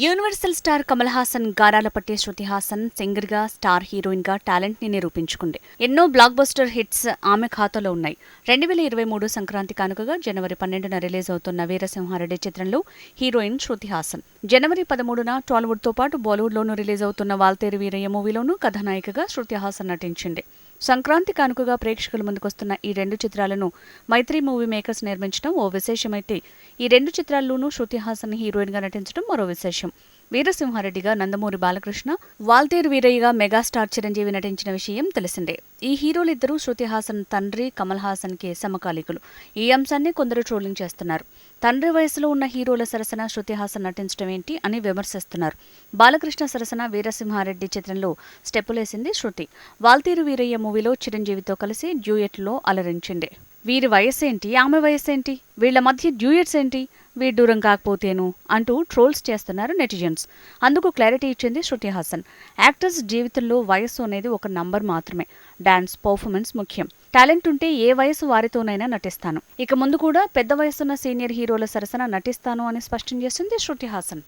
Universal star Kamal Haasan గారాల పట్టే శృతి హాసన్ సింగర్గా స్టార్ హీరోయిన్గా టాలెంట్ని నిరూపించుకుంది. ఎన్నో బ్లాక్ బస్టర్ హిట్స్ ఆమె ఖాతాలో ఉన్నాయి. రెండు వేల ఇరవై మూడు సంక్రాంతి కానుకగా జనవరి పన్నెండున రిలీజ్ అవుతున్న వీరసింహారెడ్డి చిత్రంలో హీరోయిన్ శృతి హాసన్. జనవరి పదమూడున టాలీవుడ్తో పాటు బాలీవుడ్లోనూ రిలీజ్ అవుతున్న వాల్తేరు వీరయ్య మూవీలోనూ కథానాయికగా శృతి హాసన్ నటించింది. సంక్రాంతి కానుకగా ప్రేక్షకుల ముందుకొస్తున్న ఈ రెండు చిత్రాలను మైత్రి మూవీ మేకర్స్ నిర్మించడం ఓ విశేషమైతే. ఈ రెండు చిత్రాల్లోనూ శృతి హాసన్ హీరోయిన్గా నటించడం మరో విశేషం. వీరసింహారెడ్డిగా నందమూరి బాలకృష్ణ వాల్తేరు వీరయ్యగా మెగాస్టార్ చిరంజీవి నటించిన విషయం తెలిసిందే. ఈ హీరోలిద్దరూ శృతి హాసన్ తండ్రి కమల్ హాసన్కి సమకాలీకులు. ఈ అంశాన్ని కొందరు ట్రోలింగ్ చేస్తున్నారు. తండ్రి వయసులో ఉన్న హీరోల సరసన శృతి హాసన్ నటించడం ఏంటి అని విమర్శిస్తున్నారు. బాలకృష్ణ సరసన వీరసింహారెడ్డి చిత్రంలో స్టెప్పులేసింది శృతి. వాల్తేరు వీరయ్య మూవీలో చిరంజీవితో కలిసి డ్యూయెట్లో అలరించింది. వీరి వయస్సేంటి ఆమె వయస్సేంటి వీళ్ళ మధ్య డ్యూయట్స్ ఏంటి? వీరి దూరం కాకపోతేను అంటూ ట్రోల్స్ చేస్తున్నారు నెటిజన్స్. అందుకు క్లారిటీ ఇచ్చింది శృతి హాసన్. యాక్టర్స్ జీవితంలో వయస్సు అనేది ఒక నంబర్ మాత్రమే. డాన్స్ పర్ఫార్మెన్స్ ముఖ్యం. టాలెంట్ ఉంటే ఏ వయసు వారితోనైనా నటిస్తాను. ఇక ముందు కూడా పెద్ద వయసున్న సీనియర్ హీరోల సరసన నటిస్తాను అని స్పష్టం చేసింది శృతి హాసన్.